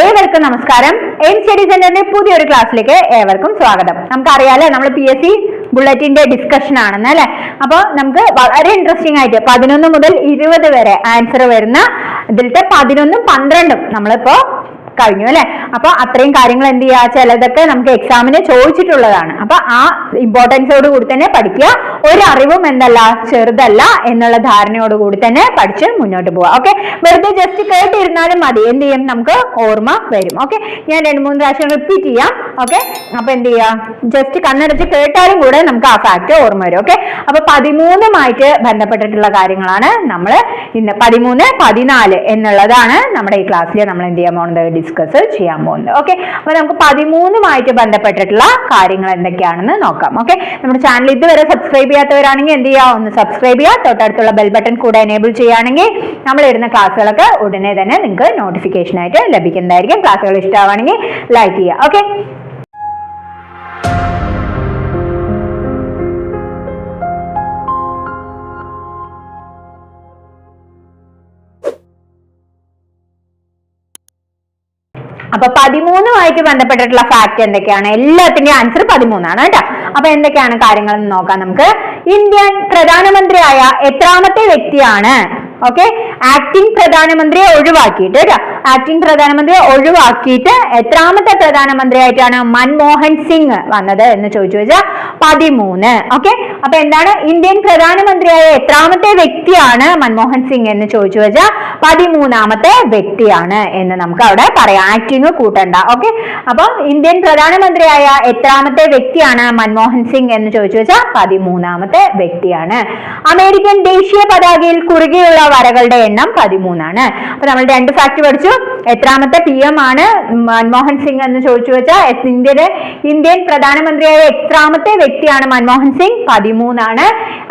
ഏവർക്കും നമസ്കാരം. Aim study സെന്ററിന്റെ പുതിയൊരു ക്ലാസ്സിലേക്ക് ഏവർക്കും സ്വാഗതം. നമുക്കറിയാലേ നമ്മൾ പി എസ് സി ബുള്ളറ്റിന്റെ ഡിസ്കഷൻ ആണെന്ന് അല്ലെ? അപ്പൊ നമുക്ക് വളരെ ഇൻട്രസ്റ്റിംഗ് ആയിട്ട് പതിനൊന്ന് മുതൽ ഇരുപത് വരെ ആൻസർ വരുന്ന ഇതിലത്തെ പതിനൊന്നും പന്ത്രണ്ടും നമ്മളിപ്പോ കഴിഞ്ഞു അല്ലെ? അപ്പൊ അത്രയും കാര്യങ്ങൾ എന്ത് ചെയ്യുക? ചിലതൊക്കെ നമുക്ക് എക്സാമിന് ചോദിച്ചിട്ടുള്ളതാണ്. അപ്പൊ ആ ഇമ്പോർട്ടൻസോട് കൂടി തന്നെ പഠിക്കുക. ഒരു അറിവും എന്തല്ല? ചെറുതല്ല എന്നുള്ള ധാരണയോട് കൂടി തന്നെ പഠിച്ച് മുന്നോട്ട് പോവുക. ഓക്കെ വെറുതെ ജസ്റ്റ് കേട്ടിരുന്നാലും മതി. എന്ത് ചെയ്യും? നമുക്ക് ഓർമ്മ വരും. ഓക്കെ ഞാൻ രണ്ട് മൂന്ന് പ്രാവശ്യം റിപ്പീറ്റ് ചെയ്യാം. ഓക്കെ അപ്പൊ എന്ത് ചെയ്യാം ജസ്റ്റ് കണ്ണടച്ച് കേട്ടാലും കൂടെ നമുക്ക് ആ ഫാക്ട് ഓർമ്മ വരും. ഓക്കെ അപ്പൊ പതിമൂന്നുമായിട്ട് ബന്ധപ്പെട്ടിട്ടുള്ള കാര്യങ്ങളാണ് നമ്മൾ ഇന്ന് പതിമൂന്ന് പതിനാല് എന്നുള്ളതാണ് നമ്മുടെ ഈ ക്ലാസ്സിൽ നമ്മൾ എന്ത് ചെയ്യാൻ പോകുന്നത്? ഡിസ്കസ് ചെയ്യാൻ പോകുന്നത്. ഓക്കെ അപ്പൊ നമുക്ക് പതിമൂന്നുമായിട്ട് ബന്ധപ്പെട്ടിട്ടുള്ള കാര്യങ്ങൾ എന്തൊക്കെയാണെന്ന് നോക്കാം. ഓക്കെ നമ്മുടെ ചാനൽ ഇതുവരെ സബ്സ്ക്രൈബ് ചെയ്യാത്തവരാണെങ്കിൽ എന്ത് ചെയ്യുക ഒന്ന് സബ്സ്ക്രൈബ് ചെയ്യുക. തൊട്ടടുത്തുള്ള ബെൽ ബട്ടൺ കൂടെ എനേബിൾ ചെയ്യുകയാണെങ്കിൽ നമ്മൾ ഇടുന്ന ക്ലാസ്സുകളൊക്കെ ഉടനെ തന്നെ നിങ്ങൾക്ക് നോട്ടിഫിക്കേഷൻ ആയിട്ട് ലഭിക്കുന്നതായിരിക്കും. ക്ലാസ്സുകൾ ഇഷ്ടമാണെങ്കിൽ ലൈക്ക് ചെയ്യുക. ഓക്കെ അപ്പൊ പതിമൂന്നുമായിട്ട് ബന്ധപ്പെട്ടിട്ടുള്ള ഫാക്ട് എന്തൊക്കെയാണ്? എല്ലാത്തിന്റെയും ആൻസർ പതിമൂന്നാണ് കേട്ടോ. അപ്പൊ എന്തൊക്കെയാണ് കാര്യങ്ങൾ എന്ന് നോക്കാം നമുക്ക്. ഇന്ത്യൻ പ്രധാനമന്ത്രിയായ എത്രാമത്തെ വ്യക്തിയാണ്? ഓക്കെ ആക്ടിംഗ് പ്രധാനമന്ത്രിയെ ഒഴിവാക്കിയിട്ട് കേട്ടോ. ആക്ടിംഗ് പ്രധാനമന്ത്രിയെ ഒഴിവാക്കിയിട്ട് എത്രാമത്തെ പ്രധാനമന്ത്രിയായിട്ടാണ് മൻമോഹൻ സിംഗ് വന്നത് എന്ന് ചോദിച്ചു വെച്ചാൽ പതിമൂന്ന്. ഓക്കെ അപ്പൊ എന്താണ്? ഇന്ത്യൻ പ്രധാനമന്ത്രിയായ എത്രാമത്തെ വ്യക്തിയാണ് മൻമോഹൻ സിംഗ് എന്ന് ചോദിച്ചു വെച്ചാൽ പതിമൂന്നാമത്തെ വ്യക്തിയാണ് എന്ന് നമുക്ക് അവിടെ പറയാം. ആക്ടിങ് കൂട്ടണ്ട. ഓക്കെ അപ്പൊ ഇന്ത്യൻ പ്രധാനമന്ത്രിയായ എത്രാമത്തെ വ്യക്തിയാണ് മൻമോഹൻ സിംഗ് എന്ന് ചോദിച്ചു വെച്ചാൽ പതിമൂന്നാമത്തെ വ്യക്തിയാണ്. അമേരിക്കൻ ദേശീയ പതാകയിൽ കുറുകെയുള്ള വരകളുടെ എണ്ണം പതിമൂന്നാണ്. അപ്പൊ നമ്മൾ രണ്ട് ഫാക്ട് പഠിച്ചു. എത്രാമത്തെ പി എം ആണ് മൻമോഹൻ സിംഗ് എന്ന് ചോദിച്ചു വെച്ചാൽ ഇന്ത്യയുടെ ഇന്ത്യൻ പ്രധാനമന്ത്രിയായ എത്രാമത്തെ വ്യക്തിയാണ് മൻമോഹൻ സിംഗ്. പതിമൂന്നാണ്.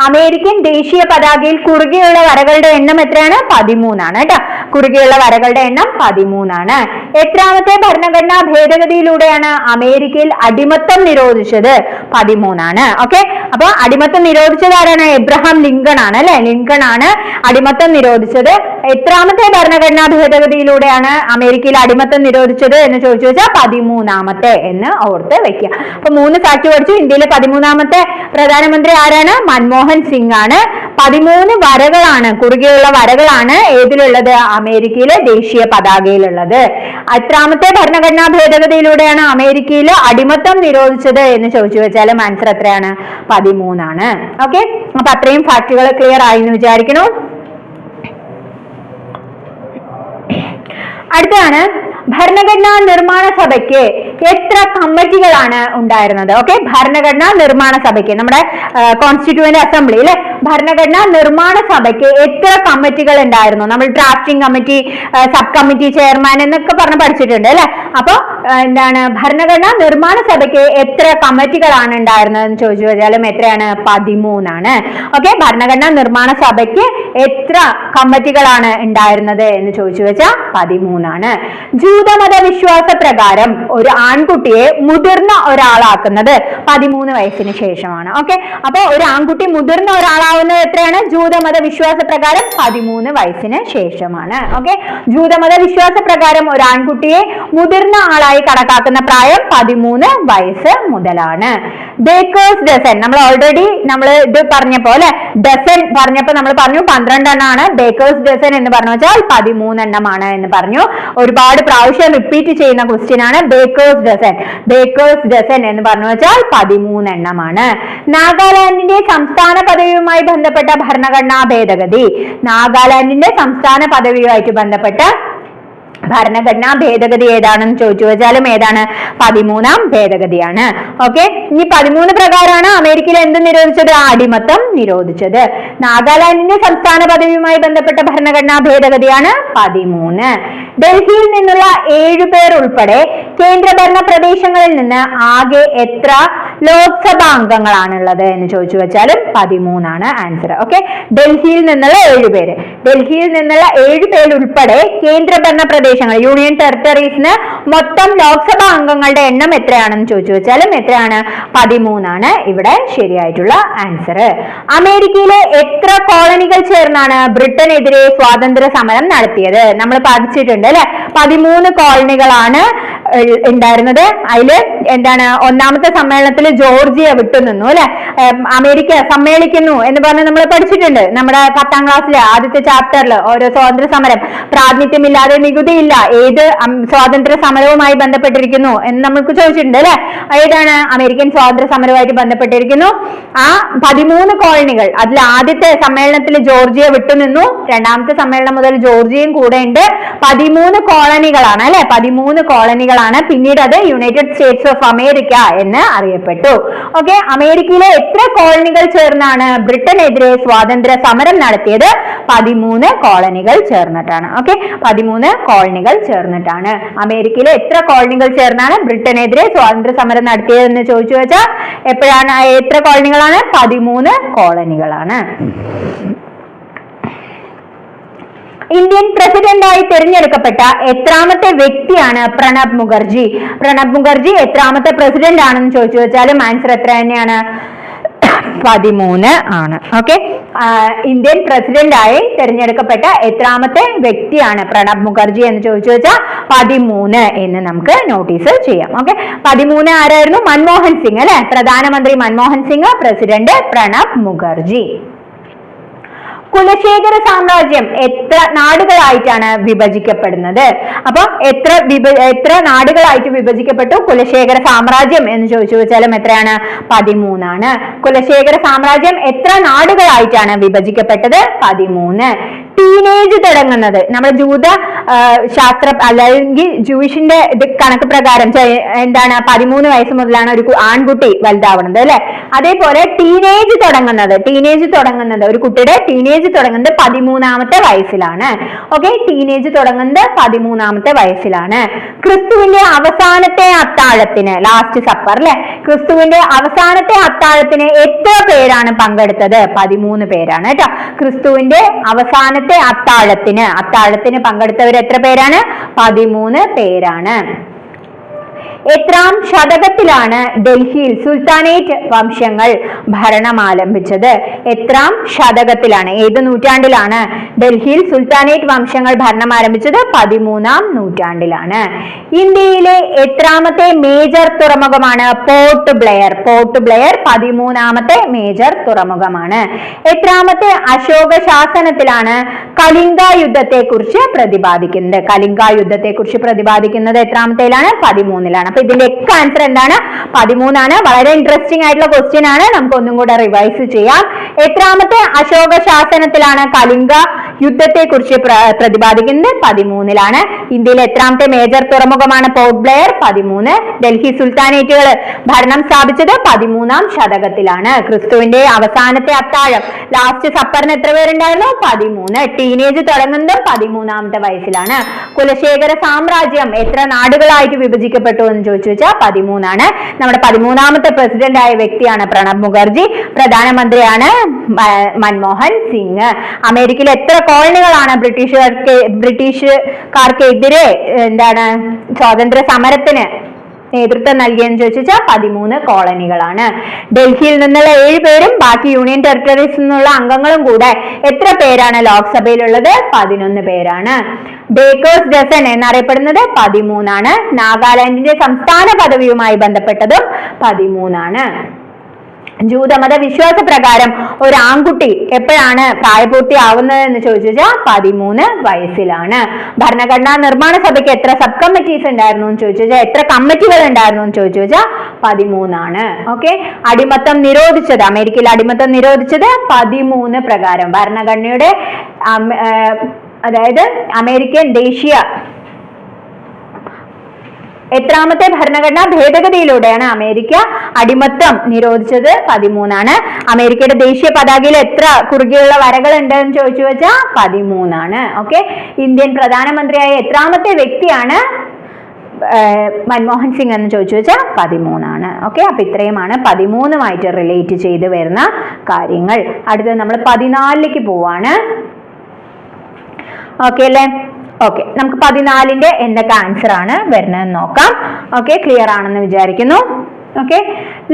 അമേരിക്കൻ ദേശീയ പതാകയിൽ കുറുകെയുള്ള വരകളുടെ എണ്ണം എത്രയാണ്? പതിമൂന്നാണ് കേട്ടോ. കുറുകെയുള്ള വരകളുടെ എണ്ണം പതിമൂന്നാണ്. എത്രാമത്തെ ഭരണഘടനാ ഭേദഗതിയിലൂടെയാണ് അമേരിക്കയിൽ അടിമത്തം നിരോധിച്ചത്? പതിമൂന്നാണ്. ഓക്കെ? അപ്പൊ അടിമത്തം നിരോധിച്ചത് ആരാണ്? എബ്രഹാം ലിങ്കൺ ആണ് അല്ലെ? ലിങ്കൺ ആണ് അടിമത്തം നിരോധിച്ചത്. എത്രാമത്തെ ഭരണഘടനാ ഭേദഗതിയിലൂടെയാണ് അമേരിക്കയിൽ അടിമത്തം നിരോധിച്ചത് എന്ന് ചോദിച്ചു വെച്ചാൽ പതിമൂന്നാമത്തെ എന്ന് ഓർത്ത് വെക്കുക. അപ്പൊ മൂന്ന് ഫാക്ട് പഠിച്ചു. ഇന്ത്യയിലെ പതിമൂന്നാമത്തെ പ്രധാനമന്ത്രി ആരാണ്? മൻമോഹൻ സിംഗ് ആണ് പതിമൂന്ന് വരകളാണ് കുറുകെയുള്ള വരകളാണ് ഏതിലുള്ളത്? അമേരിക്കയിലെ ദേശീയ പതാകയിലുള്ളത്. എത്രാമത്തെ ഭരണഘടനാ ഭേദഗതിയിലൂടെയാണ് അമേരിക്കയിൽ അടിമത്തം നിരോധിച്ചത് എന്ന് ചോദിച്ചു വെച്ചാൽ ആൻസർ എത്രയാണ്? പതിമൂന്നാണ്. ഓക്കെ? അപ്പൊ അത്രയും ഫാക്ടുകൾ ക്ലിയർ ആയി എന്ന് വിചാരിക്കണോ അടുത്താണ് ഭരണഘടനാ നിർമ്മാണ സഭയ്ക്ക് എത്ര കമ്മിറ്റികളാണ് ഉണ്ടായിരുന്നത്? ഓക്കെ? ഭരണഘടനാ നിർമ്മാണ സഭയ്ക്ക് നമ്മുടെ കോൺസ്റ്റിറ്റ്യൂവന്റ് അസംബ്ലി അല്ലെ ഭരണഘടനാ നിർമ്മാണ സഭയ്ക്ക് എത്ര കമ്മിറ്റികൾ ഉണ്ടായിരുന്നു നമ്മൾ drafting committee sub committee chairman എന്നൊക്കെ പറഞ്ഞ് പഠിച്ചിട്ടുണ്ട് അല്ലെ? അപ്പൊ എന്താണ് ഭരണഘടനാ നിർമ്മാണ സഭയ്ക്ക് എത്ര കമ്മിറ്റികളാണ് ഉണ്ടായിരുന്നത് എന്ന് ചോദിച്ചു വെച്ചാലും എത്രയാണ്? പതിമൂന്നാണ്. ഓക്കെ ഭരണഘടനാ നിർമ്മാണ സഭയ്ക്ക് എത്ര കമ്മിറ്റികളാണ് ഉണ്ടായിരുന്നത് എന്ന് ചോദിച്ചു വെച്ചാൽ പതിമൂന്നാണ്. ജൂതമത വിശ്വാസ പ്രകാരം ഒരു ആൺകുട്ടിയെ മുതിർന്ന ഒരാളാക്കുന്നത് പതിമൂന്ന് വയസ്സിന് ശേഷമാണ്. ഓക്കെ അപ്പൊ ഒരു ആൺകുട്ടി മുതിർന്ന ഒരാളാവുന്നത് എത്രയാണ്? ജൂതമത വിശ്വാസ പ്രകാരം പതിമൂന്ന് വയസ്സിന് ശേഷമാണ്. ഓക്കെ ജൂതമത വിശ്വാസ പ്രകാരം ഒരു ആൺകുട്ടിയെ മുതിർന്ന ആളായി കണക്കാക്കുന്ന പ്രായം പതിമൂന്ന് വയസ്സ് മുതലാണ്. ബേക്കേഴ്സ് ഡസൻ നമ്മൾ ഓൾറെഡി നമ്മൾ ഇത് പറഞ്ഞപ്പോ അല്ലെ? ഡസൻ പറഞ്ഞപ്പോ നമ്മൾ പറഞ്ഞു പന്ത്രണ്ടെണ്ണാണ് ബേക്കേഴ്സ് ഡസൻ എന്ന് പറഞ്ഞു വെച്ചാൽ പതിമൂന്നെണ്ണമാണ് എന്ന് പറഞ്ഞു. ഒരുപാട് പ്രാവശ്യം റിപ്പീറ്റ് ചെയ്യുന്ന ക്വസ്റ്റ്യൻ ആണ് ബേക്കേഴ്സ് ഡസൻ ബേക്കേഴ്സ് ഡസൻ എന്ന് പറഞ്ഞു വെച്ചാൽ പതിമൂന്നെണ്ണമാണ്. നാഗാലാൻഡിന്റെ സംസ്ഥാന പദവിയുമായി ബന്ധപ്പെട്ട ഭരണഘടനാ ഭേദഗതി. നാഗാലാൻഡിന്റെ സംസ്ഥാന പദവിയുമായിട്ട് ബന്ധപ്പെട്ട ഭരണഘടനാ ഭേദഗതി ഏതാണെന്ന് ചോദിച്ചു വെച്ചാലും ഏതാണ്? പതിമൂന്നാം ഭേദഗതിയാണ്. ഓക്കെ ഇനി പതിമൂന്ന് പ്രകാരമാണ് അമേരിക്കയിൽ എന്ത് നിരോധിച്ചത്? അടിമത്തം നിരോധിച്ചത്. നാഗാലാൻഡിന്റെ സംസ്ഥാന പദവിയുമായി ബന്ധപ്പെട്ട ഭരണഘടനാ ഭേദഗതിയാണ് പതിമൂന്ന്. ഡൽഹിയിൽ നിന്നുള്ള ഏഴു പേർ ഉൾപ്പെടെ കേന്ദ്രഭരണ പ്രദേശങ്ങളിൽ നിന്ന് ആകെ എത്ര ലോക്സഭാ അംഗങ്ങളാണുള്ളത് എന്ന് ചോദിച്ചു വെച്ചാലും പതിമൂന്നാണ് ആൻസർ ഓക്കെ ഡൽഹിയിൽ നിന്നുള്ള ഏഴ് പേര്. ഡൽഹിയിൽ നിന്നുള്ള ഏഴ് പേര് ഉൾപ്പെടെ കേന്ദ്രഭരണ പ്രദേശങ്ങൾ യൂണിയൻ ടെറിട്ടറീസിന് മൊത്തം ലോക്സഭാ അംഗങ്ങളുടെ എണ്ണം എത്രയാണെന്ന് ചോദിച്ചു വെച്ചാലും എത്രയാണ്? പതിമൂന്നാണ് ഇവിടെ ശരിയായിട്ടുള്ള ആൻസർ അമേരിക്കയിലെ എത്ര കോളനികൾ ചേർന്നാണ് ബ്രിട്ടനെതിരെ സ്വാതന്ത്ര്യ സമരം നടത്തിയത്? നമ്മൾ പഠിച്ചിട്ടുണ്ട് അല്ലെ? പതിമൂന്ന് കോളനികളാണ് ഉണ്ടായിരുന്നത്. അതിൽ എന്താണ് ഒന്നാമത്തെ സമ്മേളനത്തിൽ ജോർജിയ വിട്ടുനിന്നു അല്ലെ? അമേരിക്ക സമ്മേളിക്കുന്നു എന്ന് പറഞ്ഞ് നമ്മൾ പഠിച്ചിട്ടുണ്ട്. നമ്മുടെ പത്താം ക്ലാസ്സിലെ ആദ്യത്തെ ചാപ്റ്ററിൽ ഓരോ സ്വാതന്ത്ര്യ സമരം പ്രാതിനിധ്യമില്ലാതെ നികുതിയില്ല. ഏത് സ്വാതന്ത്ര്യ സമരവുമായി ബന്ധപ്പെട്ടിരിക്കുന്നു എന്ന് നമ്മൾക്ക് ചോദിച്ചിട്ടുണ്ട് അല്ലെ? ഏതാണ് അമേരിക്കൻ സ്വാതന്ത്ര്യ സമരവുമായിട്ട് ബന്ധപ്പെട്ടിരിക്കുന്നു? ആ പതിമൂന്ന് കോളനികൾ അതിൽ ആദ്യത്തെ സമ്മേളനത്തിൽ ജോർജിയ വിട്ടുനിന്നു. രണ്ടാമത്തെ സമ്മേളനം മുതൽ ജോർജിയയും കൂടെ ഉണ്ട്. പതിമൂന്ന് കോളനികളാണ് അല്ലെ? പതിമൂന്ന് കോളനികളാണ്. പിന്നീട് അത് യുണൈറ്റഡ് സ്റ്റേറ്റ്സ് ഓഫ് അമേരിക്ക എന്ന് അറിയപ്പെട്ടു. ഓക്കെ അമേരിക്കയിലെ എത്ര കോളനികൾ ചേർന്നാണ് ബ്രിട്ടനെതിരെ സ്വാതന്ത്ര്യ സമരം നടത്തിയത്? പതിമൂന്ന് കോളനികൾ ചേർന്നിട്ടാണ്. ഓക്കെ പതിമൂന്ന് കോളനികൾ ചേർന്നിട്ടാണ്. അമേരിക്കയിലെ എത്ര കോളനികൾ ചേർന്നാണ് ബ്രിട്ടനെതിരെ സ്വാതന്ത്ര്യ സമരം നടത്തിയതെന്ന് ചോദിച്ചു വെച്ചാൽ എപ്പോഴാണ് എത്ര കോളനികളാണ്? പതിമൂന്ന് കോളനികളാണ്. ഇന്ത്യൻ പ്രസിഡന്റായി തിരഞ്ഞെടുക്കപ്പെട്ട എത്രാമത്തെ വ്യക്തിയാണ് പ്രണബ് മുഖർജി. പ്രണബ് മുഖർജി എത്രാമത്തെ പ്രസിഡന്റ് ആണെന്ന് ചോദിച്ചു വെച്ചാലും ആൻസർ എത്ര തന്നെയാണ്? പതിമൂന്ന് ആണ്. ഓക്കെ? ഇന്ത്യൻ പ്രസിഡന്റായി തിരഞ്ഞെടുക്കപ്പെട്ട എത്രാമത്തെ വ്യക്തിയാണ് പ്രണബ് മുഖർജി എന്ന് ചോദിച്ചു വെച്ചാൽ പതിമൂന്ന് എന്ന് നമുക്ക് നോട്ടീസ് ചെയ്യാം. ഓക്കെ? പതിമൂന്ന് ആരായിരുന്നു? മൻമോഹൻ സിംഗ് അല്ലെ? പ്രധാനമന്ത്രി മൻമോഹൻ സിംഗ് പ്രസിഡന്റ് പ്രണബ് മുഖർജി. കുലശേഖര സാമ്രാജ്യം എത്ര നാടുകളായിട്ടാണ് വിഭജിക്കപ്പെടുന്നത്? അപ്പൊ എത്ര വിഭ എത്ര നാടുകളായിട്ട് വിഭജിക്കപ്പെട്ടു? കുലശേഖര സാമ്രാജ്യം എന്ന് ചോദിച്ചു വെച്ചാലും എത്രയാണ്? പതിമൂന്നാണ്. കുലശേഖര സാമ്രാജ്യം എത്ര നാടുകളായിട്ടാണ് വിഭജിക്കപ്പെട്ടത്? പതിമൂന്ന്. ടീനേജ് തുടങ്ങുന്നത്. നമ്മുടെ ജൂത ശാസ്ത്ര അല്ലെങ്കിൽ ജൂയിഷിന്റെ കണക്ക് പ്രകാരം എന്താണ് പതിമൂന്ന് വയസ്സ് മുതലാണ് ഒരു ആൺകുട്ടി വലുതാവുന്നത് അല്ലെ? അതേപോലെ ടീനേജ് തുടങ്ങുന്നത്. ടീനേജ് തുടങ്ങുന്നത് ഒരു കുട്ടിയുടെ ടീനേജ് തുടങ്ങുന്നത് പതിമൂന്നാമത്തെ വയസ്സിലാണ്. ഓക്കെ ടീനേജ് തുടങ്ങുന്നത് പതിമൂന്നാമത്തെ വയസ്സിലാണ്. ക്രിസ്തുവിന്റെ അവസാനത്തെ അത്താഴത്തിന് ലാസ്റ്റ് സപ്പർ അല്ലെ? ക്രിസ്തുവിന്റെ അവസാനത്തെ അത്താഴത്തിന് എത്ര പേരാണ് പങ്കെടുത്തത്? പതിമൂന്ന് പേരാണ് കേട്ടോ. ക്രിസ്തുവിന്റെ അവസാനത്തെ അത്താഴത്തിന്. അത്താഴത്തിന് പങ്കെടുത്തവർ എത്ര പേരാണ്? പതിമൂന്ന് പേരാണ്. എത്രാം ശതകത്തിലാണ് ഡൽഹിയിൽ സുൽത്താനേറ്റ് വംശങ്ങൾ ഭരണം ആരംഭിച്ചത് എത്രാം ശതകത്തിലാണ് ഏത് നൂറ്റാണ്ടിലാണ് ഡൽഹിയിൽ സുൽത്താനേറ്റ് വംശങ്ങൾ ഭരണം ആരംഭിച്ചത്? പതിമൂന്നാം നൂറ്റാണ്ടിലാണ്. ഇന്ത്യയിലെ എത്രാമത്തെ മേജർ തുറമുഖമാണ് പോർട്ട് ബ്ലെയർ. പോർട്ട് ബ്ലെയർ പതിമൂന്നാമത്തെ മേജർ തുറമുഖമാണ്. എത്രാമത്തെ അശോക ശാസനത്തിലാണ് കലിംഗ യുദ്ധത്തെ കുറിച്ച് പ്രതിപാദിക്കുന്നത്. കലിംഗ യുദ്ധത്തെ കുറിച്ച് പ്രതിപാദിക്കുന്നത് എത്രാമത്തേലാണ്? പതിമൂന്നിലാണ്. അപ്പൊ ഇതിന്റെ ഒക്കെ ആൻസർ എന്താണ്? പതിമൂന്നാണ്. വളരെ ഇൻട്രസ്റ്റിംഗ് ആയിട്ടുള്ള ക്വസ്റ്റ്യൻ ആണ്. നമുക്ക് ഒന്നും കൂടെ റിവൈസ് ചെയ്യാം. എത്രാമത്തെ അശോക ശാസനത്തിലാണ് കലിംഗ യുദ്ധത്തെ കുറിച്ച് പ്രതിപാദിക്കുന്നത് പതിമൂന്നിലാണ്. ഇന്ത്യയിലെ എത്രാമത്തെ മേജർ തുറമുഖമാണ് പോർട്ട് ബ്ലെയർ പതിമൂന്ന്. ഡൽഹി സുൽത്താനേറ്റുകൾ ഭരണം സ്ഥാപിച്ചത് പതിമൂന്നാം ശതകത്തിലാണ്. ക്രിസ്തുവിന്റെ അവസാനത്തെ അത്താഴം. ലാസ്റ്റ് സപ്പറിന് എത്ര പേരുണ്ടായിരുന്നു? പതിമൂന്ന്. ടീനേജ് തുടങ്ങുന്നത് പതിമൂന്നാമത്തെ വയസ്സിലാണ്. കുലശേഖര സാമ്രാജ്യം എത്ര നാടുകളായിട്ട് വിഭജിക്കപ്പെട്ടു എന്ന് ചോദിച്ചു വെച്ചാൽ പതിമൂന്നാണ്. നമ്മുടെ പതിമൂന്നാമത്തെ പ്രസിഡന്റ് ആയ വ്യക്തിയാണ് പ്രണബ് മുഖർജി. പ്രധാനമന്ത്രിയാണ് മൻമോഹൻ സിംഗ്. അമേരിക്കയിൽ എത്ര കോളനികളാണ് ബ്രിട്ടീഷുകാർക്ക് ബ്രിട്ടീഷുകാർക്കെതിരെ എന്താണ് സ്വാതന്ത്ര്യ സമരത്തിന് നേതൃത്വം നൽകിയെന്ന് ചോദിച്ചാൽ പതിമൂന്ന് കോളനികളാണ്. ഡൽഹിയിൽ നിന്നുള്ള ഏഴ് പേരും ബാക്കി യൂണിയൻ ടെറിട്ടറീസിൽ നിന്നുള്ള അംഗങ്ങളും കൂടെ എത്ര പേരാണ് ലോക്സഭയിലുള്ളത്? പതിനൊന്ന് പേരാണ്. ബേക്കേഴ്സ് ഡസൻ എന്നറിയപ്പെടുന്നത് പതിമൂന്നാണ്. നാഗാലാൻഡിന്റെ സംസ്ഥാന പദവിയുമായി ബന്ധപ്പെട്ടതും പതിമൂന്നാണ്. ജൂതമത വിശ്വാസ പ്രകാരം ഒരു ആൺകുട്ടി എപ്പോഴാണ് പ്രായപൂർത്തിയാവുന്നത് എന്ന് ചോദിച്ചു വെച്ചാൽ പതിമൂന്ന് വയസ്സിലാണ്. ഭരണഘടനാ നിർമ്മാണ സഭയ്ക്ക് എത്ര സബ് കമ്മിറ്റീസ് ഉണ്ടായിരുന്നു എന്ന് ചോദിച്ചു വെച്ചാൽ എത്ര കമ്മിറ്റികൾ ഉണ്ടായിരുന്നു എന്ന് ചോദിച്ചു വെച്ചാൽ പതിമൂന്നാണ്. ഓക്കെ അടിമത്തം നിരോധിച്ചത് അമേരിക്കയിൽ അടിമത്തം നിരോധിച്ചത് പതിമൂന്ന് പ്രകാരം. ഭരണഘടനയുടെ അതായത് അമേരിക്കൻ ദേശീയ എത്രാമത്തെ ഭരണഘടനാ ഭേദഗതിയിലൂടെയാണ് അമേരിക്ക അടിമത്തം നിരോധിച്ചത്? പതിമൂന്നാണ്. അമേരിക്കയുടെ ദേശീയ പതാകയിൽ എത്ര കുറുകെയുള്ള വരകൾ ഉണ്ട് എന്ന് ചോദിച്ചു വെച്ചാൽ പതിമൂന്നാണ്. ഓക്കെ? ഇന്ത്യൻ പ്രധാനമന്ത്രിയായ എത്രാമത്തെ വ്യക്തിയാണ് മൻമോഹൻ സിംഗ് എന്ന് ചോദിച്ചു വെച്ചാൽ പതിമൂന്നാണ്. ഓക്കെ? അപ്പൊ ഇത്രയുമാണ് പതിമൂന്നുമായിട്ട് റിലേറ്റ് ചെയ്ത് വരുന്ന കാര്യങ്ങൾ. അടുത്തത് നമ്മൾ പതിനാലിലേക്ക് പോവാണ്. ഓക്കെ അല്ലേ? ഓക്കെ നമുക്ക് പതിനാലിന്റെ എന്തൊക്കെ ആൻസർ ആണ് വരുന്നതെന്ന് നോക്കാം. ഓക്കെ ക്ലിയർ ആണെന്ന് വിചാരിക്കുന്നു. ഓക്കെ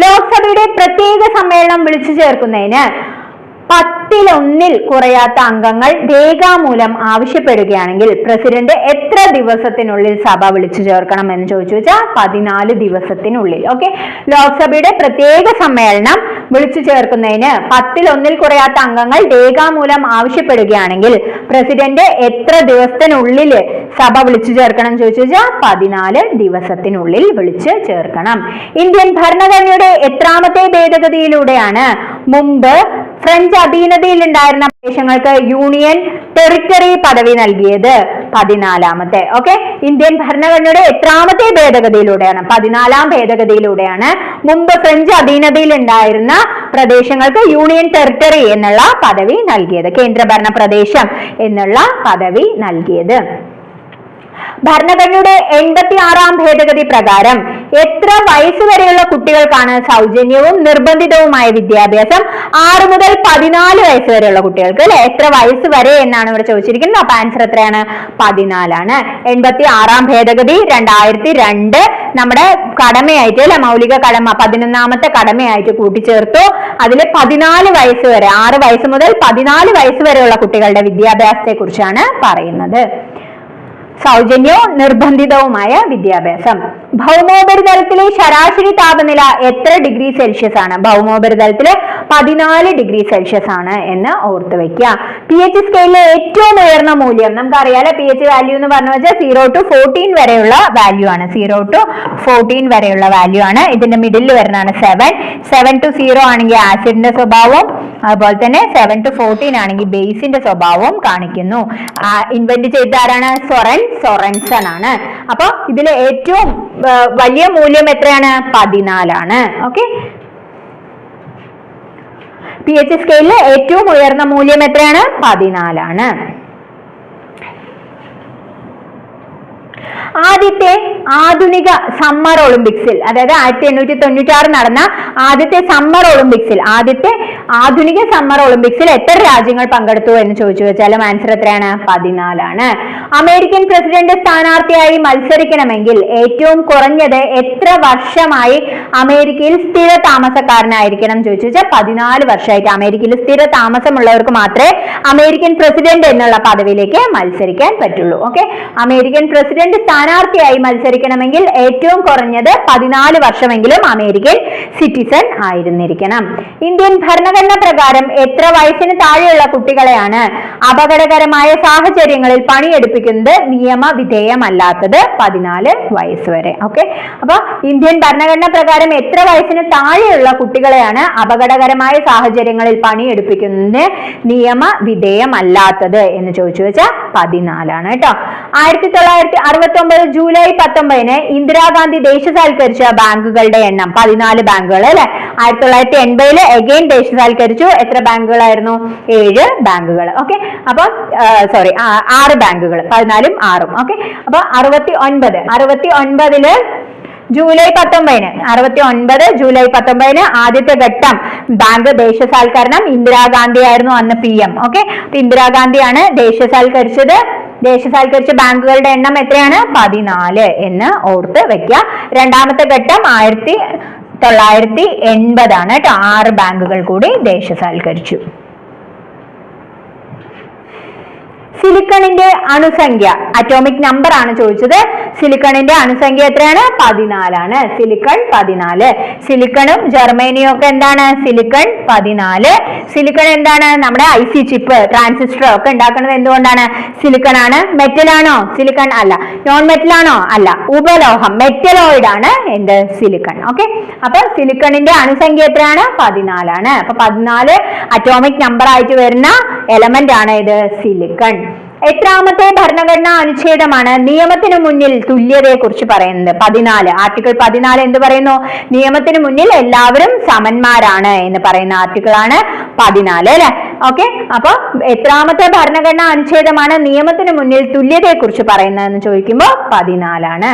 ലോക്സഭയുടെ പ്രത്യേക സമ്മേളനം വിളിച്ചു ചേർക്കുന്നതിന് പത്തിലൊന്നിൽ കുറയാത്ത അംഗങ്ങൾ രേഖാമൂലം ആവശ്യപ്പെടുകയാണെങ്കിൽ പ്രസിഡന്റ് എത്ര ദിവസത്തിനുള്ളിൽ സഭ വിളിച്ചു ചേർക്കണം എന്ന് ചോദിച്ചു വെച്ചാൽ പതിനാല് ദിവസത്തിനുള്ളിൽ. ഓക്കെ? ലോക്സഭയുടെ പ്രത്യേക സമ്മേളനം വിളിച്ചു ചേർക്കുന്നതിന് പത്തിലൊന്നിൽ കുറയാത്ത അംഗങ്ങൾ രേഖാമൂലം ആവശ്യപ്പെടുകയാണെങ്കിൽ പ്രസിഡന്റ് എത്ര ദിവസത്തിനുള്ളിൽ സഭ വിളിച്ചു ചേർക്കണം ചോദിച്ചു വെച്ചാൽ പതിനാല് ദിവസത്തിനുള്ളിൽ വിളിച്ചു ചേർക്കണം. ഇന്ത്യൻ ഭരണഘടനയുടെ എത്രാമത്തെ ഭേദഗതിയിലൂടെയാണ് മുമ്പ് ഫ്രഞ്ച് അധീനതയിൽ ഉണ്ടായിരുന്ന പ്രദേശങ്ങൾക്ക് യൂണിയൻ ടെറിറ്ററി പദവി നൽകിയത് പതിനാലാമത്തെ. ഓക്കെ ഇന്ത്യൻ ഭരണഘടനയുടെ എത്രാമത്തെ ഭേദഗതിയിലൂടെയാണ് പതിനാലാം ഭേദഗതിയിലൂടെയാണ് മുമ്പ് ഫ്രഞ്ച് അധീനതയിൽ ഉണ്ടായിരുന്ന പ്രദേശങ്ങൾക്ക് യൂണിയൻ ടെറിറ്ററി എന്നുള്ള പദവി നൽകിയത് കേന്ദ്രഭരണ പ്രദേശം എന്നുള്ള പദവി നൽകിയത്. ഭരണഘടനയുടെ എൺപത്തി ആറാം ഭേദഗതി പ്രകാരം എത്ര വയസ്സ് വരെയുള്ള കുട്ടികൾക്കാണ് സൗജന്യവും നിർബന്ധിതവുമായ വിദ്യാഭ്യാസം? ആറ് മുതൽ പതിനാല് വയസ്സ് വരെയുള്ള കുട്ടികൾക്ക് അല്ലെ? എത്ര വയസ്സ് വരെ എന്നാണ് ഇവിടെ ചോദിച്ചിരിക്കുന്നത്. അപ്പൊ ആൻസർ എത്രയാണ്? പതിനാലാണ്. എൺപത്തി ആറാം ഭേദഗതി രണ്ടായിരത്തി രണ്ട് നമ്മുടെ കടമയായിട്ട് അല്ലെ? മൗലിക കടമ പതിനൊന്നാമത്തെ കടമയായിട്ട് കൂട്ടിച്ചേർത്തു. അതിൽ പതിനാല് വയസ്സ് വരെ ആറ് വയസ്സ് മുതൽ പതിനാല് വയസ്സ് വരെയുള്ള കുട്ടികളുടെ വിദ്യാഭ്യാസത്തെ കുറിച്ചാണ് പറയുന്നത്. സൗജന്യവും നിർബന്ധിതവുമായ വിദ്യാഭ്യാസം. ഭൗമോപരിതലത്തിലെ ശരാശരി താപനില എത്ര ഡിഗ്രി സെൽഷ്യസ് ആണ്? ഭൗമോപരിതലത്തിൽ പതിനാല് ഡിഗ്രി സെൽഷ്യസ് ആണ് എന്ന് ഓർത്ത് വെക്കുക. പി എച്ച് സ്കെയിലിലെ ഏറ്റവും ഉയർന്ന മൂല്യം നമുക്കറിയാലോ പി എച്ച് വാല്യൂ എന്ന് പറഞ്ഞു വെച്ചാൽ സീറോ ടു ഫോർട്ടീൻ വരെയുള്ള വാല്യൂ ആണ്. സീറോ ടു ഫോർട്ടീൻ വരെയുള്ള വാല്യൂ ആണ്. ഇതിന്റെ മിഡിൽ വരുന്നതാണ് സെവൻ സെവൻ ടു സീറോ ആണെങ്കിൽ ആസിഡിന്റെ സ്വഭാവം അതുപോലെ തന്നെ സെവൻ ടു ഫോർട്ടീൻ ആണെങ്കിൽ ബേസിന്റെ സ്വഭാവം കാണിക്കുന്നു. ഇൻവെന്റ് ചെയ്ത ആരാണ്? സൊറൻ സൊറൻസൺ ആണ്. അപ്പൊ ഇതിലെ ഏറ്റവും വലിയ മൂല്യം എത്രയാണ്? പതിനാലാണ്. ഓക്കെ. പി എച്ച് സ്കെയിലിലെ ഏറ്റവും ഉയർന്ന മൂല്യം എത്രയാണ്? പതിനാലാണ്. ആദ്യത്തെ ആധുനിക സമ്മർ ഒളിമ്പിക്സിൽ അതായത് ആയിരത്തി എണ്ണൂറ്റി തൊണ്ണൂറ്റി ആറ് നടന്ന ആദ്യത്തെ സമ്മർ ഒളിമ്പിക്സിൽ ആദ്യത്തെ ആധുനിക സമ്മർ ഒളിമ്പിക്സിൽ എത്ര രാജ്യങ്ങൾ പങ്കെടുത്തു എന്ന് ചോദിച്ചു വെച്ചാലും ആൻസർ എത്രയാണ്? പതിനാലാണ്. അമേരിക്കൻ പ്രസിഡന്റ് സ്ഥാനാർത്ഥിയായി മത്സരിക്കണമെങ്കിൽ ഏറ്റവും കുറഞ്ഞത് എത്ര വർഷമായി അമേരിക്കയിൽ സ്ഥിര താമസക്കാരനായിരിക്കണം ചോദിച്ചു വെച്ചാൽ പതിനാല് വർഷമായിട്ട് അമേരിക്കയിൽ സ്ഥിര താമസമുള്ളവർക്ക് മാത്രമേ അമേരിക്കൻ പ്രസിഡന്റ് എന്നുള്ള പദവിയിലേക്ക് മത്സരിക്കാൻ പറ്റുള്ളൂ. ഓക്കെ? അമേരിക്കൻ പ്രസിഡന്റ് സ്ഥാനാർത്ഥിയായി മത്സരിക്കണമെങ്കിൽ ഏറ്റവും കുറഞ്ഞത് പതിനാല് വർഷമെങ്കിലും അമേരിക്കൻ സിറ്റിസൺ ആയിരുന്നിരിക്കണം. ഇന്ത്യൻ ഭരണഘടന പ്രകാരം എത്ര വയസ്സിന് താഴെയുള്ള കുട്ടികളെയാണ് അപകടകരമായ സാഹചര്യങ്ങളിൽ പണിയെടുപ്പിക്കുന്നത് നിയമവിധേയമല്ലാത്തത് പതിനാല് വയസ്സ് വരെ. ഓക്കെ അപ്പൊ ഇന്ത്യൻ ഭരണഘടന പ്രകാരം എത്ര വയസ്സിന് താഴെയുള്ള കുട്ടികളെയാണ് അപകടകരമായ സാഹചര്യങ്ങളിൽ പണിയെടുപ്പിക്കുന്നത് നിയമവിധേയമല്ലാത്തത് എന്ന് ചോദിച്ചു വെച്ചാൽ പതിനാലാണ് കേട്ടോ. ആയിരത്തി തൊള്ളായിരത്തി അറുപത്തി ഒമ്പത് ജൂലൈ പത്തൊമ്പതിന് ഇന്ദിരാഗാന്ധി ദേശസാൽക്കരിച്ച ബാങ്കുകളുടെ എണ്ണം പതിനാല് ബാങ്കുകൾ അല്ലെ? ആയിരത്തി തൊള്ളായിരത്തി എൺപതിൽ എഗെയിൻ ദേശസാൽക്കരിച്ചു എത്ര ബാങ്കുകളായിരുന്നു? ഏഴ് ബാങ്കുകൾ ഓക്കെ? അപ്പൊ സോറി ആറ് ബാങ്കുകൾ പതിനാലും ആറും. ഓക്കെ? അപ്പൊ അറുപത്തി ഒൻപത് അറുപത്തി ഒൻപതിൽ ജൂലൈ പത്തൊമ്പതിന്. അറുപത്തി ഒൻപത് ജൂലൈ പത്തൊമ്പതിന് ആദ്യത്തെ ഘട്ടം ബാങ്ക് ദേശസാൽക്കരണം ഇന്ദിരാഗാന്ധി ആയിരുന്നു അന്ന് പി എം. ഓക്കെ? ഇന്ദിരാഗാന്ധിയാണ് ദേശസാൽക്കരിച്ചത്. ദേശസാൽക്കരിച്ച ബാങ്കുകളുടെ എണ്ണം എത്രയാണ്? പതിനാല് എന്ന് ഓർത്ത് വെക്കുക രണ്ടാമത്തെ ഘട്ടം ആയിരത്തി തൊള്ളായിരത്തി എൺപതാണ് കേട്ടോ ആറ് ബാങ്കുകൾ കൂടി ദേശസാൽക്കരിച്ചു. സിലിക്കണിന്റെ അണുസംഖ്യ. അറ്റോമിക് നമ്പർ ആണ് ചോദിച്ചത്. സിലിക്കണിന്റെ അണുസംഖ്യ എത്രയാണ്? പതിനാലാണ്. സിലിക്കൺ പതിനാല്. സിലിക്കണും ജർമ്മേനിയും ഒക്കെ എന്താണ്? സിലിക്കൺ പതിനാല്. സിലിക്കൺ എന്താണ്? നമ്മുടെ ഐ സി ചിപ്പ് ട്രാൻസിസ്റ്റർ ഒക്കെ ഉണ്ടാക്കുന്നത് എന്തുകൊണ്ടാണ്? സിലിക്കൺ ആണ്. മെറ്റൽ ആണോ? സിലിക്കൺ അല്ല. നോൺ മെറ്റൽ ആണോ? അല്ല. ഉപലോഹം മെറ്റലോയിഡ് ആണ് എന്ത്? സിലിക്കൺ ഓക്കെ അപ്പൊ സിലിക്കണിന്റെ അണുസംഖ്യ എത്രയാണ്? പതിനാലാണ്. അപ്പൊ പതിനാല് അറ്റോമിക് നമ്പർ ആയിട്ട് വരുന്ന എലമെന്റ് ആണ് ഇത്. സിലിക്കൺ എത്രാമത്തെ ഭരണഘടനാ അനുച്ഛേദമാണ് നിയമത്തിന് മുന്നിൽ തുല്യതയെ കുറിച്ച് പറയുന്നത്? പതിനാല്. ആർട്ടിക്കിൾ പതിനാല് എന്ത് പറയുന്നു? നിയമത്തിന് മുന്നിൽ എല്ലാവരും സമന്മാരാണ് എന്ന് പറയുന്ന ആർട്ടിക്കിൾ ആണ് പതിനാല് അല്ലെ? ഓക്കെ അപ്പൊ എത്രാമത്തെ ഭരണഘടനാ അനുച്ഛേദമാണ് നിയമത്തിന് മുന്നിൽ തുല്യതയെക്കുറിച്ച് പറയുന്നതെന്ന് ചോദിക്കുമ്പോൾ പതിനാലാണ്.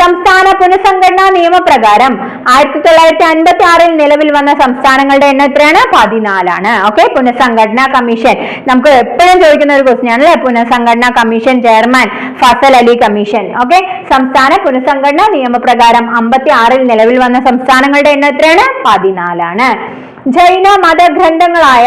സംസ്ഥാന പുനഃസംഘടനാ നിയമപ്രകാരം ആയിരത്തി തൊള്ളായിരത്തി അൻപത്തി ആറിൽ നിലവിൽ വന്ന സംസ്ഥാനങ്ങളുടെ എണ്ണം എത്രയാണ്? പതിനാലാണ്. ഓക്കെ പുനഃസംഘടനാ കമ്മീഷൻ. നമുക്ക് എപ്പോഴും ചോദിക്കുന്ന ഒരു ക്വസ്റ്റ്യൻ ആണ് അല്ലെ പുനഃസംഘടനാ commission chairman Fazal Ali commission. Okay സംസ്ഥാന പുനഃസംഘടനാ നിയമപ്രകാരം അമ്പത്തി ആറിൽ നിലവിൽ വന്ന സംസ്ഥാനങ്ങളുടെ എണ്ണം എത്രയാണ്? പതിനാലാണ്. ജൈന മതഗ്രന്ഥങ്ങളായ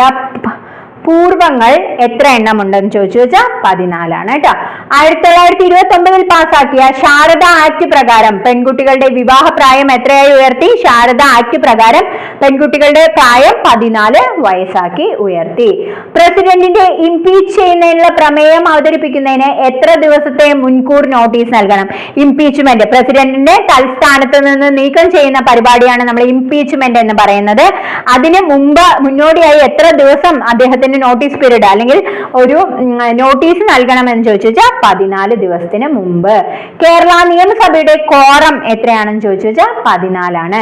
പൂർവങ്ങൾ എത്ര എണ്ണം ഉണ്ടെന്ന് ചോദിച്ചു വെച്ചാൽ പതിനാലാണ് കേട്ടോ. ആയിരത്തി തൊള്ളായിരത്തി ഇരുപത്തി ഒമ്പതിൽ പാസാക്കിയ ശാരദ ആക്ട് പ്രകാരം പെൺകുട്ടികളുടെ വിവാഹ പ്രായം എത്രയായി ഉയർത്തി? ശാരദ ആക്ട് പ്രകാരം പെൺകുട്ടികളുടെ പ്രായം പതിനാല് വയസ്സാക്കി ഉയർത്തി. പ്രസിഡന്റിന്റെ ഇംപീച്ച് ചെയ്യുന്നതിനുള്ള പ്രമേയം അവതരിപ്പിക്കുന്നതിന് എത്ര ദിവസത്തെ മുൻകൂർ നോട്ടീസ് നൽകണം? ഇംപീച്ച്മെന്റ് പ്രസിഡന്റിന്റെ തൽസ്ഥാനത്ത് നിന്ന് നീക്കം ചെയ്യുന്ന പരിപാടിയാണ് നമ്മൾ ഇംപീച്ച്മെന്റ് എന്ന് പറയുന്നത്. അതിന് മുമ്പ് മുന്നോടിയായി എത്ര ദിവസം അദ്ദേഹത്തിന് നോട്ടീസ് പീരീഡ് അല്ലെങ്കിൽ ഒരു നോട്ടീസ് നൽകണമെന്ന് ചോദിച്ചു വെച്ചാൽ പതിനാല് ദിവസത്തിന് മുമ്പ്. കേരള നിയമസഭയുടെ കോറം എത്രയാണെന്ന് ചോദിച്ചു വെച്ചാൽ പതിനാലാണ്.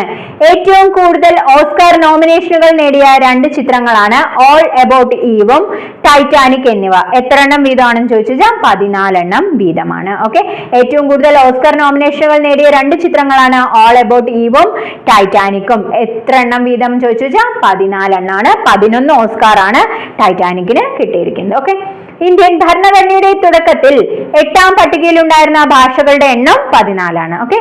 ഏറ്റവും കൂടുതൽ ഓസ്കാർ നോമിനേഷനുകൾ നേടിയ രണ്ട് ചിത്രങ്ങളാണ് ഓൾ എബൌട്ട് ഈവും ടൈറ്റാനിക് എന്നിവ. എത്ര എണ്ണം വീതമാണെന്ന് ചോദിച്ചാൽ പതിനാലെണ്ണം വീതമാണ്. ഓക്കെ ഏറ്റവും കൂടുതൽ ഓസ്കർ നോമിനേഷനുകൾ നേടിയ രണ്ട് ചിത്രങ്ങളാണ് ഓൾ എബൌട്ട് ഈവും ടൈറ്റാനിക്കും എത്ര എണ്ണം വീതം ചോദിച്ചു വെച്ചാൽ പതിനാലെണ്ണാണ്. പതിനൊന്ന് ഓസ്കാർ ആണ് ടൈറ്റാനിക്കിന് കിട്ടിയിരിക്കുന്നത്. ഓക്കെ ഇന്ത്യൻ ഭരണഘടനയുടെ തുടക്കത്തിൽ എട്ടാം പട്ടികയിൽ ഉണ്ടായിരുന്ന ഭാഷകളുടെ എണ്ണം പതിനാലാണ്. ഓക്കെ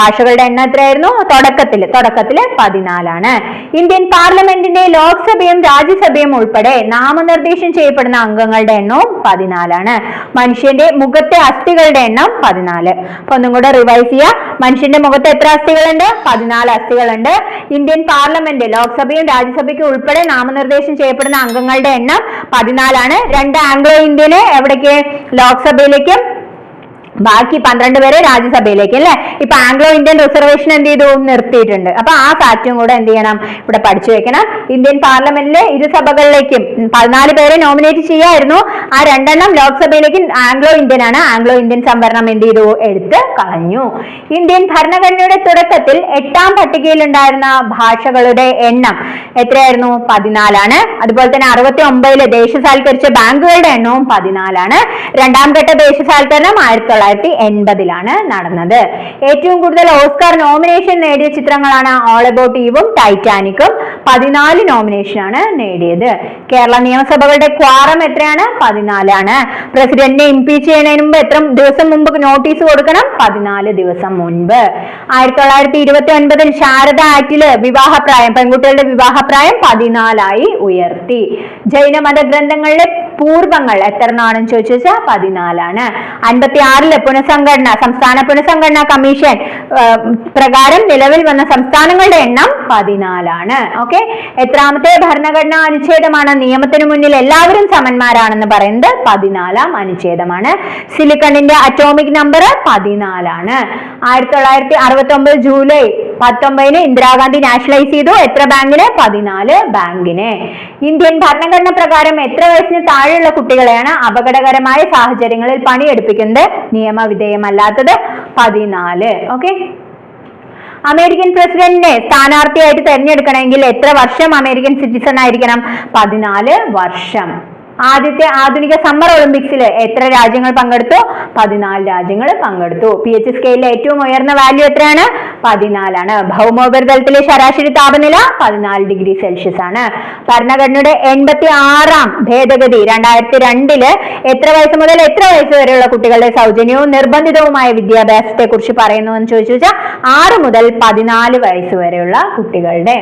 ഭാഷകളുടെ എണ്ണം എത്രയായിരുന്നു? തുടക്കത്തിൽ തുടക്കത്തിൽ പതിനാലാണ്. ഇന്ത്യൻ പാർലമെന്റിന്റെ ലോക്സഭയും രാജ്യസഭയും ഉൾപ്പെടെ നാമനിർദ്ദേശം ചെയ്യപ്പെടുന്ന അംഗങ്ങളുടെ എണ്ണവും പതിനാലാണ്. മനുഷ്യന്റെ മുഖത്തെ അസ്ഥികളുടെ എണ്ണം പതിനാല്. അപ്പൊ ഒന്നും കൂടെ റിവൈസ് ചെയ്യുക മനുഷ്യന്റെ മുഖത്ത് എത്ര അസ്ഥികളുണ്ട്? പതിനാല് അസ്ഥികളുണ്ട്. ഇന്ത്യൻ പാർലമെന്റ് ലോക്സഭയും രാജ്യസഭയ്ക്കും ഉൾപ്പെടെ നാമനിർദ്ദേശം ചെയ്യപ്പെടുന്ന അംഗങ്ങളുടെ എണ്ണം പതിനാലാണ്. രണ്ട് ആംഗ്ലോ ഇന്ത്യന് എവിടേക്ക് ലോക്സഭയിലേക്കും ബാക്കി പന്ത്രണ്ട് പേരെ രാജ്യസഭയിലേക്ക് അല്ലെ? ഇപ്പൊ ആംഗ്ലോ ഇന്ത്യൻ റിസർവേഷൻ എന്ത് ചെയ്തു? നിർത്തിയിട്ടുണ്ട്. അപ്പൊ ആ ഫാക്റ്റും കൂടെ എന്ത് ചെയ്യണം? ഇവിടെ പഠിച്ചു വെക്കണം. ഇന്ത്യൻ പാർലമെന്റിലെ ഇരു സഭകളിലേക്കും ഉം, പതിനാല് പേരെ നോമിനേറ്റ് ചെയ്യായിരുന്നു. ആ രണ്ടെണ്ണം ലോക്സഭയിലേക്ക് ആംഗ്ലോ ഇന്ത്യൻ ആണ്. ആംഗ്ലോ ഇന്ത്യൻ സംവരണം എന്ത് ചെയ്തു? എടുത്ത് കളഞ്ഞു. ഇന്ത്യൻ ഭരണഘടനയുടെ തുടക്കത്തിൽ എട്ടാം പട്ടികയിൽ ഉണ്ടായിരുന്ന ഭാഷകളുടെ എണ്ണം എത്രയായിരുന്നു? പതിനാലാണ്. അതുപോലെ തന്നെ അറുപത്തി ഒമ്പതിലെ ദേശസാൽക്കരിച്ച ബാങ്കുകളുടെ എണ്ണവും പതിനാലാണ്. രണ്ടാം ഘട്ട ദേശസാൽക്കരണം ആയിരത്തി തൊള്ളായിരത്തി എൺപതിലാണ് നടന്നത്. ഏറ്റവും കൂടുതൽ ഓസ്കാർ നോമിനേഷൻ നേടിയ ചിത്രങ്ങളാണ് ഓൾ അബൌട്ട് ഈവും ടൈറ്റാനിക്കും പതിനാല് നോമിനേഷൻ ആണ് നേടിയത്. കേരള നിയമസഭകളുടെ ക്വാറം എത്രയാണ്? പതിനാലാണ്. പ്രസിഡന്റിനെ ഇംപീച്ച് ചെയ്യുന്നതിന് മുമ്പ് എത്ര ദിവസം മുമ്പ് നോട്ടീസ് കൊടുക്കണം? പതിനാല് ദിവസം മുൻപ്. ആയിരത്തി തൊള്ളായിരത്തി ഇരുപത്തി ഒൻപതിൽ ശാരദ ആക്ടിൽ വിവാഹപ്രായം പെൺകുട്ടികളുടെ വിവാഹപ്രായം പതിനാലായി ഉയർത്തി. ജൈന മതഗ്രന്ഥങ്ങളിലെ പൂർവങ്ങൾ എത്ര നാണെന്ന് ചോദിച്ചു വെച്ചാൽ പതിനാലാണ്. അൻപത്തി ആറിൽ പുനഃസംഘടന സംസ്ഥാന പുനഃസംഘടനാ കമ്മീഷൻ പ്രകാരം നിലവിൽ വന്ന സംസ്ഥാനങ്ങളുടെ എണ്ണം പതിനാലാണ്. ഓക്കെ? എത്രാമത്തെ ഭരണഘടനാ അനുച്ഛേദമാണ്. നിയമത്തിന് മുന്നിൽ എല്ലാവരും സമന്മാരാണെന്ന് പറയുന്നത് പതിനാലാം അനുച്ഛേദമാണ്. സിലിക്കണിന്റെ അറ്റോമിക് നമ്പർ പതിനാലാണ്. ആയിരത്തി തൊള്ളായിരത്തി അറുപത്തി ഒമ്പത് ജൂലൈ പത്തൊമ്പതിന് ഇന്ദിരാഗാന്ധി നാഷണലൈസ് ചെയ്തു. എത്ര ബാങ്കിന്? പതിനാല് ബാങ്കിന്. ഇന്ത്യൻ ഭരണഘടന പ്രകാരം എത്ര വയസ്സിന് താഴെയുള്ള കുട്ടികളെയാണ് അപകടകരമായ സാഹചര്യങ്ങളിൽ പണിയെടുപ്പിക്കുന്നത്? നിയമവിധേയമല്ലാത്തത് പതിനാല്. ഓക്കെ അമേരിക്കൻ പ്രസിഡന്റിനെ സ്ഥാനാർത്ഥിയായിട്ട് തെരഞ്ഞെടുക്കണമെങ്കിൽ എത്ര വർഷം അമേരിക്കൻ സിറ്റിസൺ ആയിരിക്കണം? പതിനാല് വർഷം. ആദ്യത്തെ ആധുനിക സമ്മർ ഒളിമ്പിക്സിൽ എത്ര രാജ്യങ്ങൾ പങ്കെടുത്തു? പതിനാല് രാജ്യങ്ങൾ പങ്കെടുത്തു. പി എച്ച് സ്കെയിലിലെ ഏറ്റവും ഉയർന്ന വാല്യൂ എത്രയാണ്? പതിനാലാണ്. ഭൗമോപരിതലത്തിലെ ശരാശരി താപനില പതിനാല് ഡിഗ്രി സെൽഷ്യസ് ആണ്. ഭരണഘടനയുടെ എൺപത്തി ആറാം ഭേദഗതി രണ്ടായിരത്തി രണ്ടിൽ എത്ര വയസ്സ് മുതൽ എത്ര വയസ്സ് വരെയുള്ള കുട്ടികളുടെ സൗജന്യവും നിർബന്ധിതവുമായ വിദ്യാഭ്യാസത്തെ കുറിച്ച് പറയുന്നു എന്ന് ചോദിച്ചു വെച്ചാൽ ആറ് മുതൽ പതിനാല് വയസ്സ് വരെയുള്ള കുട്ടികളുടെ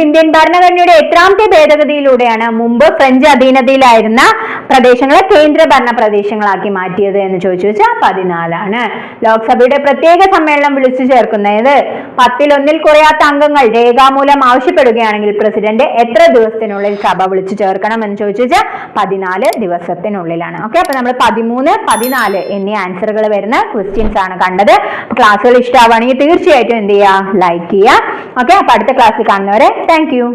ഇന്ത്യൻ ഭരണഘടനയുടെ എത്രാമത്തെ ഭേദഗതിയിലൂടെയാണ് മുമ്പ് ഫ്രഞ്ച് അധീനതയിലായിരുന്ന പ്രദേശങ്ങളെ കേന്ദ്ര ഭരണ പ്രദേശങ്ങളാക്കി മാറ്റിയത് എന്ന് ചോദിച്ചു വെച്ചാൽ പതിനാലാണ്. ലോക്സഭയുടെ പ്രത്യേക സമ്മേളനം വിളിച്ചു ചേർക്കുന്നത് പത്തിലൊന്നിൽ കുറയാത്ത അംഗങ്ങൾ രേഖാമൂലം ആവശ്യപ്പെടുകയാണെങ്കിൽ പ്രസിഡന്റ് എത്ര ദിവസത്തിനുള്ളിൽ സഭ വിളിച്ചു ചേർക്കണം എന്ന് ചോദിച്ചു വെച്ചാൽ പതിനാല് ദിവസത്തിനുള്ളിലാണ്. ഓക്കെ അപ്പൊ നമ്മൾ പതിമൂന്ന് പതിനാല് എന്നീ ആൻസറുകൾ വരുന്ന ക്വസ്റ്റ്യൻസ് ആണ് കണ്ടത്. ക്ലാസ്സുകൾ ഇഷ്ടമാവുകയാണെങ്കിൽ തീർച്ചയായിട്ടും എന്ത് ചെയ്യുക? ലൈക്ക് ചെയ്യുക. ഓക്കെ അപ്പൊ അടുത്ത ക്ലാസ്സിൽ കാണുന്നവരെ ಮಾಡ್ತಾರೆ ಥ್ಯಾಂಕ್ ಯು